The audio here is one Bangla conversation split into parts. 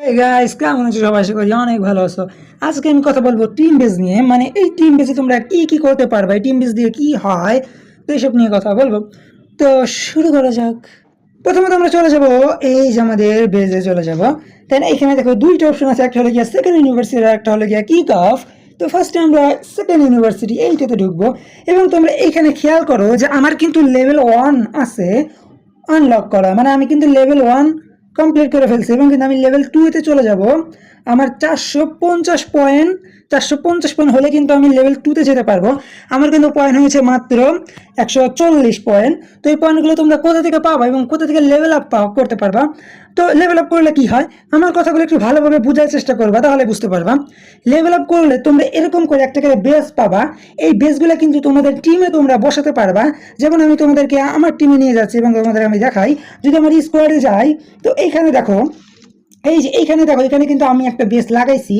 গাইস কেমন আছো? সবাই আশা করি অনেক ভালো আছো। আজকে আমি কথা বলব টিম বেস নিয়ে। মানে এই টিম বেসে তোমরা কি কি করতে পারবে? টিম বেস দিয়ে কি হয়? তো এইসব নিয়ে কথা বলব। তো শুরু করা যাক। প্রথমত আমরা চলে যাব। এই যে আমাদের বেজে চলে যাব। দেন এখানে দেখো দুইটা অপশন আছে। একটা হলো গিয়া সেকেন্ড ইউনিভার্সিটি আর একটা হলো গিয়া কিক অফ তো ফার্স্টে আমরা সেকেন্ড ইউনিভার্সিটি এইটাতে ঢুকবো। এবং তোমরা এইখানে খেয়াল করো যে আমার কিন্তু লেভেল ওয়ান আছে। আনলক করা। মানে আমি কিন্তু লেভেল ওয়ান কমপ্লিট করে ফেলছি এবং কিন্তু আমি লেভেল টুতে চলে যাব। আমার চারশো পঞ্চাশ পয়েন্ট চারশো পঞ্চাশ পয়েন্ট হলে কিন্তু আমি লেভেল টুতে যেতে পারব। আমার কিন্তু পয়েন্ট হয়েছে মাত্র একশো চল্লিশ পয়েন্ট তো এই পয়েন্টগুলো তোমরা কোথা থেকে পাবা এবং কোথা থেকে লেভেল আপ করতে পারবা? তো লেভেল আপ করলে কি হয়? আমার কথাগুলো একটু ভালোভাবে বোঝার চেষ্টা করবা, তাহলে বুঝতে পারবা। লেভেল আপ করলে তোমরা এরকম করে একটা করে বেস পাবা। এই বেসগুলো কিন্তু তোমাদের টিমে তোমরা বসাতে পারবা। যেমন আমি তোমাদেরকে আমার টিমে নিয়ে যাচ্ছি এবং তোমাদের আমি দেখাই। যদি আমার স্কোয়াডে যাই, তো এইখানে দেখো এই যে এইখানে দেখো, এখানে কিন্তু আমি একটা বেস লাগাইছি।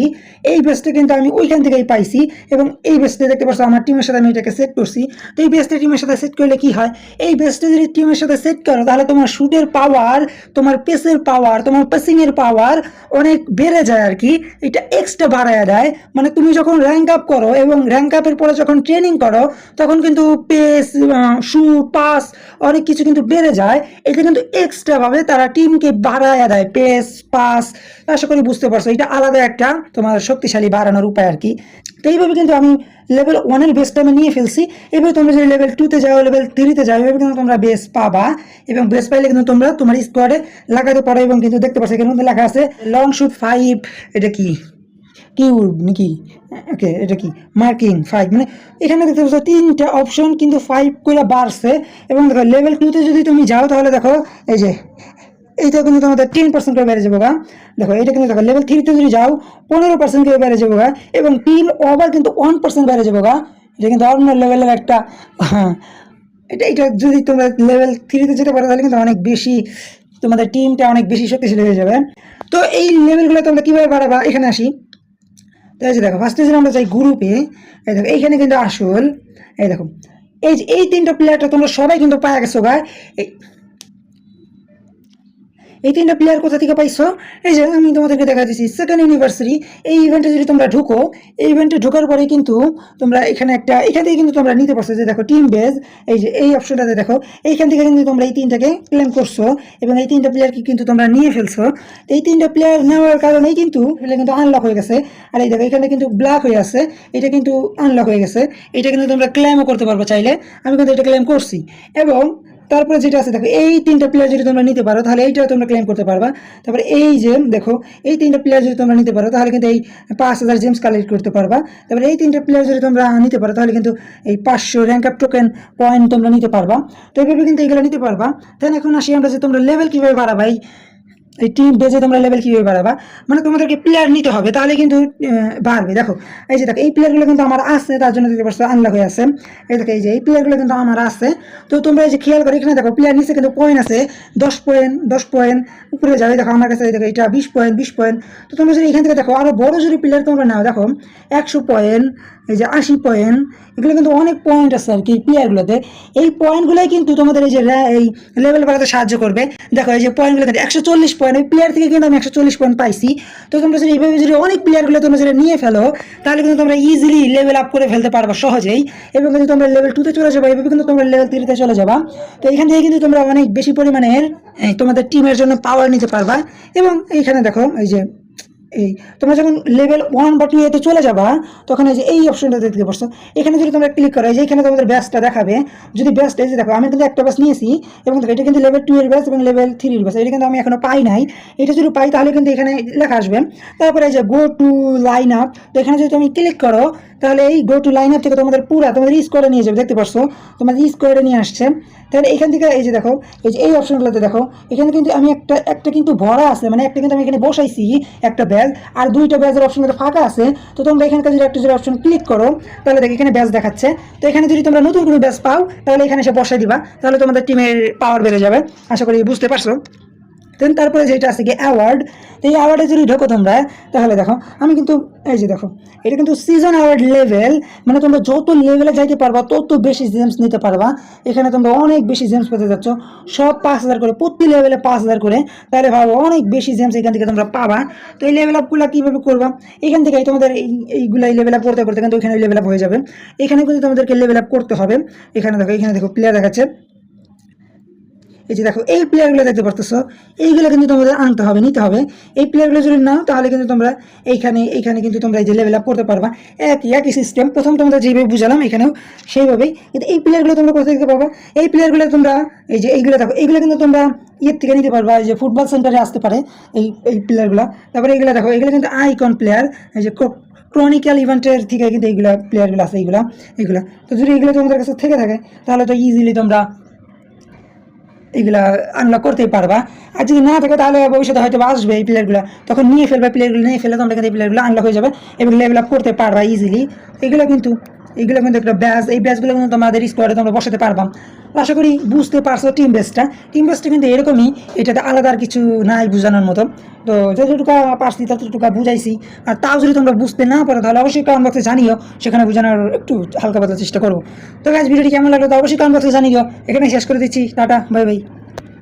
এই বেসটা কিন্তু আমি ওইখান থেকেই পাইছি এবং এই বেসটা দেখতে পাচ্ছ, আমার টিমের সাথে আমি এটাকে সেট করছি। তো এই বেসটা টিমের সাথে সেট করলে কি হয়? এই বেসটা যদি টিমের সাথে সেট করো, তাহলে তোমার শুটের পাওয়ার তোমার পেসের পাওয়ার তোমার পেসিংয়ের পাওয়ার অনেক বেড়ে যায় আর কি। এটা এক্সট্রা বাড়ায় দেয়। মানে তুমি যখন র্যাঙ্ক আপ করো এবং র্যাঙ্ক আপের পরে যখন ট্রেনিং করো, তখন কিন্তু পেস শুট পাস অনেক কিছু কিন্তু বেড়ে যায়। এটা কিন্তু এক্সট্রাভাবে তারা টিমকে বাড়ায় দেয় পেস পাস আশা করি বুঝতে পারছ, এটা আলাদা একটা তোমার শক্তিশালী বাড়ানোর উপায় আর কি। তো এইভাবে কিন্তু আমি লেভেল ওয়ানের বেসটা আমি নিয়ে ফেলছি। এবার তোমরা যদি লেভেল টুতে যাও লেভেল থ্রিতে যাও, এভাবে কিন্তু তোমরা বেস পাবা। এবং বেস পাইলে কিন্তু তোমরা তোমার স্কোয়াডে লাগাতে পারো এবং কিন্তু দেখতে পাচ্ছ এখানে লেখা আছে লং শুট ফাইভ এটা কি? কিউব নাকি ওকে, এটা কি? মার্কিং ফাইভ মানে এখানে দেখতে পাচ্ছ তিনটা অপশন কিন্তু ফাইভ করে বাড়ছে। এবং দেখো লেভেল টুতে যদি তুমি যাও, তাহলে দেখো, এই যে এইটা কিন্তু তোমাদের টেন পার্সেন্ট করে বেড়ে যাব গা। দেখো এটা কিন্তু দেখো লেভেল থ্রিতে যদি যাও, পনেরো পার্সেন্ট করে বেড়ে যাব গা এবং তিন ওভার কিন্তু ওয়ান পার্সেন্ট বেড়ে যাব গা। এটা কিন্তু অন্য লেভেলের একটা, এটা এটা যদি তোমরা লেভেল থ্রিতে যেতে পারো, তাহলে কিন্তু অনেক বেশি তোমাদের টিমটা অনেক বেশি শক্তিশালী হয়ে যাবে। তো এই লেভেলগুলো তোমরা কীভাবে বাড়াবা? এখানে আসি। তো এই যে দেখো ফার্স্টে যদি আমরা যাই গ্রুপে এই দেখো, এইখানে কিন্তু আসল, এই দেখো, এই যে, এই তিনটা প্লেয়ারটা তোমরা সবাই কিন্তু পাওয়া গেছো গা। এই তিনটা প্লেয়ার কোথা থেকে পাইছো? এই যে আমি তোমাদেরকে দেখা দিচ্ছি সেকেন্ড ইউনিভার্সিটি এই ইভেন্টে যদি তোমরা ঢুকো, এই ইভেন্টে ঢোকার পরে কিন্তু তোমরা এখানে একটা, এখান থেকে কিন্তু তোমরা নিতে পারছ যে দেখো টিম বেজ এই যে এই অপশনটাতে দেখো, এইখান থেকে কিন্তু তোমরা এই তিনটাকে ক্লেম করছ এবং এই তিনটা প্লেয়ারকে কিন্তু তোমরা নিয়ে ফেলছো। এই তিনটা প্লেয়ার নেওয়ার কারণেই কিন্তু এটা কিন্তু আনলক হয়ে গেছে। আর এই দেখো, এখানে কিন্তু ব্ল্যাক হয়ে আছে, এটা কিন্তু আনলক হয়ে গেছে, এটা কিন্তু তোমরা ক্লেমও করতে পারবে চাইলে, আমি কিন্তু এটা ক্লেম করছি। এবং তারপরে যেটা আছে, দেখো, এই তিনটা প্লেয়ার যদি তোমরা নিতে পারো, তাহলে এইটাও তোমরা ক্লেম করতে পারবা। তারপরে এই যে, দেখো, এই তিনটা প্লেয়ার যদি তোমরা নিতে পারো, তাহলে কিন্তু এই পাঁচ হাজার জেমস কালেক্ট করতে পারবা। তারপরে এই তিনটা প্লেয়ার যদি তোমরা নিতে পারো, তাহলে কিন্তু এই পাঁচশো র্যাঙ্ক আপ টোকেন পয়েন্ট তোমরা নিতে পারবা। তো এইভাবে কিন্তু এইগুলো নিতে পারবা। দেন এখন আসি আমরা যে তোমরা লেভেল কীভাবে বাড়াবা, এই এই টিম বেজে তোমরা লেভেল কীভাবে বাড়াবা? মানে তোমাদেরকে প্লেয়ার নিতে হবে, তাহলে কিন্তু বাড়বে। দেখো, এই যে দেখো, এই প্লেয়ারগুলো কিন্তু আমার আছে, তার জন্য দেখতে পাচ্ছ আনলক হয়ে আছে। এই দেখো, এই যে, এই প্লেয়ারগুলো কিন্তু আমার আছে। তো তোমরা এই যে খেয়াল করো, এখানে দেখো প্লেয়ার নিচে কিন্তু পয়েন্ট আছে, দশ পয়েন্ট দশ পয়েন্ট উপরে যাবে। দেখো, আমার কাছে দেখো, এটা বিশ পয়েন্ট বিশ পয়েন্ট তো তোমরা যদি এখান থেকে দেখো আরও বড় যদি প্লেয়ার তোমরা নাও, দেখো, একশো পয়েন্ট এই যে আশি পয়েন্ট এগুলো কিন্তু অনেক পয়েন্ট আছে আর কি প্লেয়ারগুলোতে এই পয়েন্টগুলোই কিন্তু তোমাদের এই যে এই লেভেল বাড়াতে সাহায্য করবে। দেখো, এই যে পয়েন্টগুলো কিন্তু একশো চল্লিশ পয়েন্ট ওই প্লেয়ার থেকে কিন্তু আমি একশো চল্লিশ পয়েন্ট পাইছি। তো তোমরা যদি এইভাবে যদি অনেক প্লেয়ারগুলো তোমরা যদি নিয়ে ফেলো, তাহলে কিন্তু তোমরা ইজিলি লেভেল আপ করে ফেলতে পারবা সহজেই। এবং কিন্তু তোমরা লেভেল টুতে চলে যাবে এভাবে কিন্তু তোমরা লেভেল থ্রিতে চলে যাবা। তো এখান থেকে কিন্তু তোমরা অনেক বেশি পরিমাণের তোমাদের টিমের জন্য পাওয়ার নিতে পারবা। এবং এইখানে দেখো, এই যে এই, তোমরা যখন লেভেল ওয়ান বা টু এতে চলে যাবা, তখন এই যে এই অপশনটা দেখতে পাচ্ছ এখানে যদি তোমরা ক্লিক করো যে এখানে তোমাদের ব্যাসটা দেখাবে, যদি ব্যাসটা এই যে দেখো, আমি কিন্তু একটা ব্যাস নিয়েছি, এবং এটা কিন্তু লেভেল টু এর ব্যাস এবং লেভেল থ্রির ব্যাস এটা কিন্তু আমি এখনও পাই নাই। এটা যদি পাই, তাহলে কিন্তু এখানে লেখা আসবে। তারপরে এই যে গো টু লাইন আপ তো এখানে যদি তুমি ক্লিক করো তাহলে এই গো টু লাইন আপ থেকে তোমাদের পুরা, তোমাদের স্কোয়ারে নিয়ে যাবে, দেখতে পাচ্ছ? তোমাদের স্কোয়ারে নিয়ে আসছে। তাহলে এখান থেকে এই যে দেখো, এই যে এই অপশনগুলোতে দেখো, এখানে কিন্তু আমি একটা একটা কিন্তু ভরা আছে মানে একটা কিন্তু আমি এখানে বসাইছি, একটা ব্যাজ আর দুইটা ব্যাজের অপশন কিন্তু ফাঁকা আছে। তো তোমরা এখানকার যদি একটা যদি অপশন ক্লিক করো, তাহলে দেখো এখানে ব্যাজ দেখাচ্ছে। তো এখানে যদি তোমরা নতুন কোনো ব্যাজ পাও, তাহলে এখানে এসে বসাই দিবা, তাহলে তোমাদের টিমের পাওয়ার বেড়ে যাবে। আশা করি বুঝতে পারছ। দেন তারপরে যেটা আছে কি অ্যাওয়ার্ড তো এই অ্যাওয়ার্ডে যদি ঢোকো তোমরা, তাহলে দেখো, আমি কিন্তু, এই যে দেখো, এটা কিন্তু সিজন অ্যাওয়ার্ড লেভেল মানে তোমরা যত লেভেলে যাইতে পারবা, তত বেশি জেমস নিতে পারবা। এখানে তোমরা অনেক বেশি জেমস পেতে যাচ্ছ। সব পাঁচ হাজার করে, প্রতি লেভেলে পাঁচ হাজার করে, তাহলে ভাবো অনেক বেশি জেমস এখান থেকে তোমরা পাবা। তো এই লেভেল আপগুলো কীভাবে করবা? এখান থেকে তোমাদের এই, এইগুলো, এই লেভেল আপ করতে করতে কিন্তু ওইখানে লেভেল আপ হয়ে যাবে। এখানে কিন্তু তোমাদেরকে লেভেল আপ করতে হবে। এখানে দেখো এখানে দেখো প্লেয়ার দেখাচ্ছে। এই যে দেখো, এই প্লেয়ারগুলো দেখতে পারতেছো, এইগুলো কিন্তু তোমাদের আনতে হবে, নিতে হবে। এই প্লেয়ারগুলো যদি নাও, তাহলে কিন্তু তোমরা এইখানে এইখানে কিন্তু তোমরা এই যে লেভেল আপ করতে পারবা। একই একই সিস্টেম প্রথম তোমাদের যেভাবে বুঝালাম এখানেও সেইভাবেই। কিন্তু এই প্লেয়ারগুলো তোমরা কোথায় দেখতে পারবা এই প্লেয়ারগুলো তোমরা, এই যে এইগুলো দেখো, এইগুলো কিন্তু তোমরা ইয়ের থেকে নিতে পারবা, এই যে ফুটবল সেন্টারে আসতে পারে এই এই প্লেয়ারগুলো তারপরে এইগুলো দেখো এগুলো কিন্তু আইকন প্লেয়ার এই যে ক্রনিক্যাল ইভেন্টের থেকে কিন্তু এইগুলা প্লেয়ারগুলো আছে, এইগুলা এইগুলা। তো যদি এগুলো তোমাদের কাছে থেকে থাকে, তাহলে তো ইজিলি তোমরা এগুলা আনলক করতেই পারবা। আর যদি না থাকে তাহলে ভবিষ্যতে হয়তো আসবে এই প্লেয়ারগুলো তখন নিয়ে ফেলবে প্লেয়ারগুলো নিয়ে ফেলে তোমরা কিন্তু এই প্লেয়ারগুলো আনলক হয়ে যাবে এবং লেভেল আপ করতে পারবা ইজিলি এগুলো কিন্তু এগুলো কিন্তু একটা ব্যাচ এই ব্যাচগুলো কিন্তু তোমাদের স্কোয়াডে তোমরা বসাতে পারবা। আশা করি বুঝতে পারছ টিম বেসটা টিম বেসটা কিন্তু এরকমই, এটাতে আলাদা আর কিছু নাই বোঝানোর মতো। তো যতটুকু পারছি, ততটুকু বুঝাইছি। আর তাও যদি তোমরা বুঝতে না পারো, তাহলে অবশ্যই কমেন্ট বক্সে জানিও, সেখানে বোঝানোর একটু হালকা পাতলা চেষ্টা করব। তো গাছ ভিডিওটি কেমন লাগল তো অবশ্যই কমেন্ট বক্সে জানিও। এখানে শেষ করে দিচ্ছি। Tata bye bye